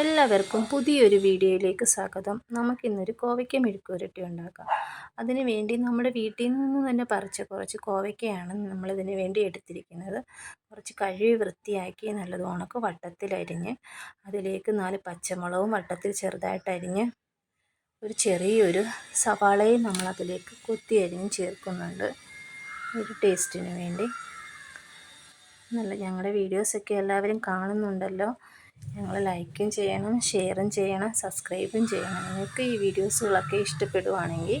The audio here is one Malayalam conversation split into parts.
എല്ലാവർക്കും പുതിയൊരു വീഡിയോയിലേക്ക് സ്വാഗതം. നമുക്കിന്നൊരു കോവയ്ക്ക മെഴുക്കുരട്ടി ഉണ്ടാക്കാം. അതിന് വേണ്ടി നമ്മുടെ വീട്ടിൽ നിന്ന് തന്നെ പറിച്ച കുറച്ച് കോവയ്ക്കയാണ് നമ്മളിതിന് വേണ്ടി എടുത്തിരിക്കുന്നത്. കുറച്ച് കഴുകി വൃത്തിയാക്കി നല്ലത് ഉണക്ക് വട്ടത്തിലരിഞ്ഞ് അതിലേക്ക് നാല് പച്ചമുളകും വട്ടത്തിൽ ചെറുതായിട്ടരിഞ്ഞ് ഒരു ചെറിയൊരു സവാളയും നമ്മളതിലേക്ക് കൊത്തിയരിഞ്ഞ് ചേർക്കുന്നുണ്ട്. ഒരു ടേസ്റ്റിന് വേണ്ടി. നല്ല ഞങ്ങളുടെ വീഡിയോസൊക്കെ എല്ലാവരും കാണുന്നുണ്ടല്ലോ. ഞങ്ങൾ ലൈക്കും ചെയ്യണം ഷെയറും ചെയ്യണം സബ്സ്ക്രൈബും ചെയ്യണം. നിങ്ങൾക്ക് ഈ വീഡിയോസുകളൊക്കെ ഇഷ്ടപ്പെടുവാണെങ്കിൽ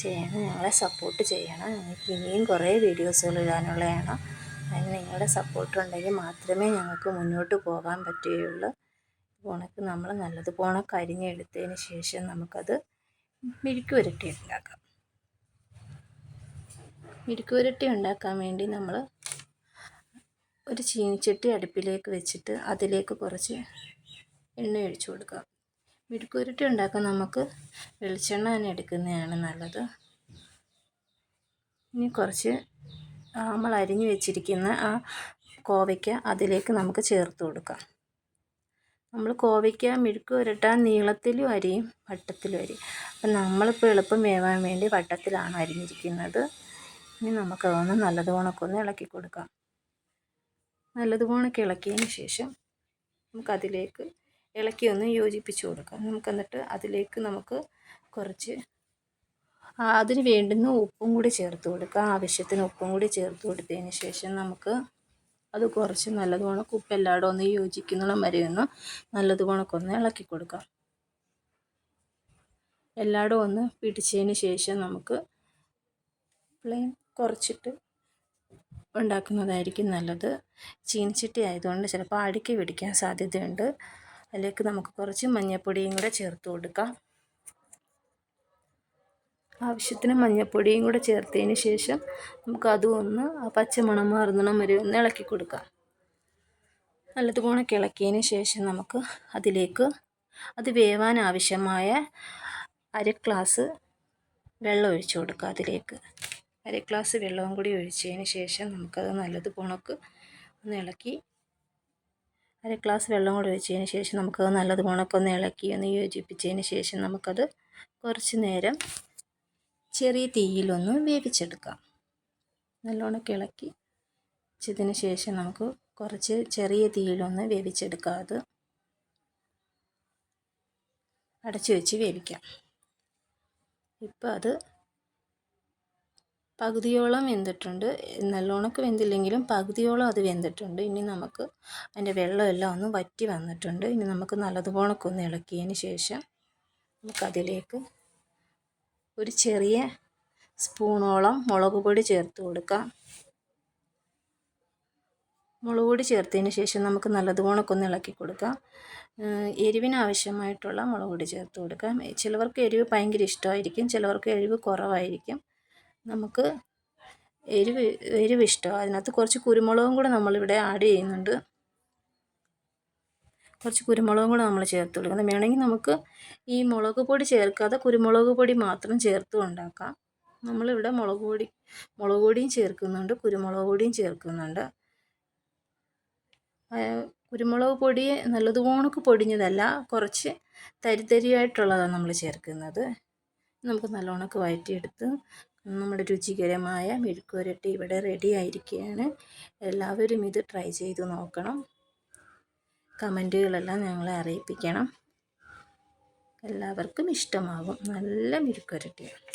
ചെയ്യണം ഞങ്ങളെ സപ്പോർട്ട് ചെയ്യണം. ഞങ്ങൾക്ക് ഇനിയും കുറേ വീഡിയോസുകൾ ഇടാനുള്ളതാണ്. അതിന് നിങ്ങളുടെ സപ്പോർട്ട് ഉണ്ടെങ്കിൽ മാത്രമേ ഞങ്ങൾക്ക് മുന്നോട്ട് പോകാൻ പറ്റുകയുള്ളൂ. ഉണക്ക് നമ്മൾ നല്ലതുപോലെ കരിഞ്ഞെടുത്തതിന് ശേഷം നമുക്കത് മിഴുക്ക് പുരട്ടി ഉണ്ടാക്കാം. മിഴുക്ക് പുരട്ടി ഉണ്ടാക്കാൻ വേണ്ടി നമ്മൾ ഒരു ചീനിച്ചട്ടി അടുപ്പിലേക്ക് വെച്ചിട്ട് അതിലേക്ക് കുറച്ച് എണ്ണ ഒഴിച്ചു കൊടുക്കുക. മെഴുക്കുരുട്ടി ഉണ്ടാക്കാൻ നമുക്ക് വെളിച്ചെണ്ണ തന്നെ എടുക്കുന്നതാണ് നല്ലത്. ഇനി കുറച്ച് നമ്മൾ അരിഞ്ഞു വെച്ചിരിക്കുന്ന ആ കോവയ്ക്ക അതിലേക്ക് നമുക്ക് ചേർത്ത് കൊടുക്കാം. നമ്മൾ കോവയ്ക്ക മെഴുക്ക് പുരട്ടാൻ നീളത്തിലും അരിയും വട്ടത്തിലും അരിയും അപ്പം നമ്മളിപ്പോൾ എളുപ്പം വേവാൻ വേണ്ടി വട്ടത്തിലാണ് അരിഞ്ഞിരിക്കുന്നത്. ഇനി നമുക്കതൊന്ന് നല്ലതുപോണൊക്കെ ഒന്ന് ഇളക്കി കൊടുക്കാം. നല്ലതുപോലെ ഇളക്കിയതിന് ശേഷം നമുക്കതിലേക്ക് ഇളക്കി ഒന്ന് യോജിപ്പിച്ച് കൊടുക്കാം. നമുക്ക് എന്നിട്ട് അതിലേക്ക് നമുക്ക് കുറച്ച് അതിന് വേണ്ടുന്ന ഉപ്പും കൂടി ചേർത്ത് കൊടുക്കുക ആവശ്യത്തിന് ഉപ്പും കൂടി ചേർത്ത് കൊടുത്തതിന് ശേഷം നമുക്ക് അത് കുറച്ച് നല്ലതുപോലെ ഉപ്പ് എല്ലായിടും ഒന്ന് യോജിക്കുന്നിടം വരെ ഒന്ന് നല്ലതുപോലെ ഒന്ന് ഇളക്കി കൊടുക്കാം. എല്ലായിടും ഒന്ന് പിടിച്ചതിന് ശേഷം നമുക്ക് ഫ്ലെയിം കുറച്ചിട്ട് ഉണ്ടാക്കുന്നതായിരിക്കും നല്ലത്. ചീനിച്ചട്ടി ആയതുകൊണ്ട് ചിലപ്പോൾ അടുക്കി പിടിക്കാൻ സാധ്യതയുണ്ട്. അതിലേക്ക് നമുക്ക് കുറച്ച് മഞ്ഞൾപ്പൊടിയും കൂടെ ചേർത്ത് കൊടുക്കാം. ആവശ്യത്തിന് മഞ്ഞൾപ്പൊടിയും കൂടെ ചേർത്തതിന് ശേഷം നമുക്ക് അതും ഒന്ന് ആ പച്ചമണം മാറുന്നണം വരെ ഒന്ന് ഇളക്കി കൊടുക്കാം. നല്ലതുപോലെ കിളക്കിയതിന് ശേഷം നമുക്ക് അതിലേക്ക് അത് വേവാൻ ആവശ്യമായ അര ഗ്ലാസ് വെള്ളം ഒഴിച്ചു കൊടുക്കുക അതിലേക്ക്. അര ഗ്ലാസ് വെള്ളവും കൂടി ഒഴിച്ചതിന് ശേഷം നമുക്കത് നല്ലത് പുണക്ക് ഒന്ന് ഇളക്കി. അര ഗ്ലാസ് വെള്ളം കൂടി ഒഴിച്ചതിന് ശേഷം നമുക്കത് നല്ലത് ഒന്ന് ഇളക്കി ഒന്ന് യോജിപ്പിച്ചതിന് ശേഷം നമുക്കത് കുറച്ച് നേരം ചെറിയ തീയിലൊന്ന് വേവിച്ചെടുക്കാം. നല്ലോണം ഇളക്കി വെച്ചതിന് ശേഷം നമുക്ക് കുറച്ച് ചെറിയ തീയിലൊന്ന് വേവിച്ചെടുക്കാം. അത് അടച്ചു വെച്ച് വേവിക്കാം. ഇപ്പോൾ അത് പകുതിയോളം വെന്തിട്ടുണ്ട്. നല്ലോണക്ക് വെന്തില്ലെങ്കിലും പകുതിയോളം അത് വെന്തിട്ടുണ്ട്. ഇനി നമുക്ക് അതിന്റെ വെള്ളമെല്ലാം ഒന്ന് വറ്റി വന്നിട്ടുണ്ട്. ഇനി നമുക്ക് നല്ലതുപോലൊക്കെ ഒന്ന് ഇളക്കിയതിന് ശേഷം നമുക്കതിലേക്ക് ഒരു ചെറിയ സ്പൂണോളം മുളക് പൊടി ചേർത്ത് കൊടുക്കാം. മുളക് പൊടി ചേർത്തതിന് ശേഷം നമുക്ക് നല്ലതുപോണൊക്കെ ഒന്ന് ഇളക്കി കൊടുക്കാം. എരിവിന് ആവശ്യമായിട്ടുള്ള മുളക് പൊടി ചേർത്ത് കൊടുക്കാം. ചിലവർക്ക് എരിവ് ഭയങ്കര ഇഷ്ടമായിരിക്കും. ചിലവർക്ക് എരിവ് കുറവായിരിക്കും. നമുക്ക് എരിവ് എരിവ് ഇഷ്ടമാണ് അതിനകത്ത് കുറച്ച് കുരുമുളകും കൂടെ നമ്മളിവിടെ ആഡ് ചെയ്യുന്നുണ്ട്. കുറച്ച് കുരുമുളകും കൂടെ നമ്മൾ ചേർത്ത് കൊടുക്കണം വേണമെങ്കിൽ നമുക്ക് ഈ മുളക് പൊടി ചേർക്കാതെ കുരുമുളക് പൊടി മാത്രം ചേർത്ത് ഉണ്ടാക്കാം. നമ്മളിവിടെ മുളക് പൊടി മുളക് പൊടിയും ചേർക്കുന്നുണ്ട്. കുരുമുളക് പൊടിയും ചേർക്കുന്നുണ്ട്. കുരുമുളക് പൊടി നല്ലതുപോണക്ക് പൊടിഞ്ഞതല്ല കുറച്ച് തരിതരിയായിട്ടുള്ളതാണ് നമ്മൾ ചേർക്കുന്നത്. നമുക്ക് നല്ലോണക്ക് വഴറ്റിയെടുത്ത് നമ്മുടെ രുചികരമായ മെഴുക്കുവരട്ടി ഇവിടെ റെഡി ആയിരിക്കുകയാണ്. എല്ലാവരും ഇത് ട്രൈ ചെയ്ത് നോക്കണം. കമന്റുകളെല്ലാം ഞങ്ങളെ അറിയിപ്പിക്കണം. എല്ലാവർക്കും ഇഷ്ടമാകും നല്ല മെഴുക്കുവരട്ടിയാണ്.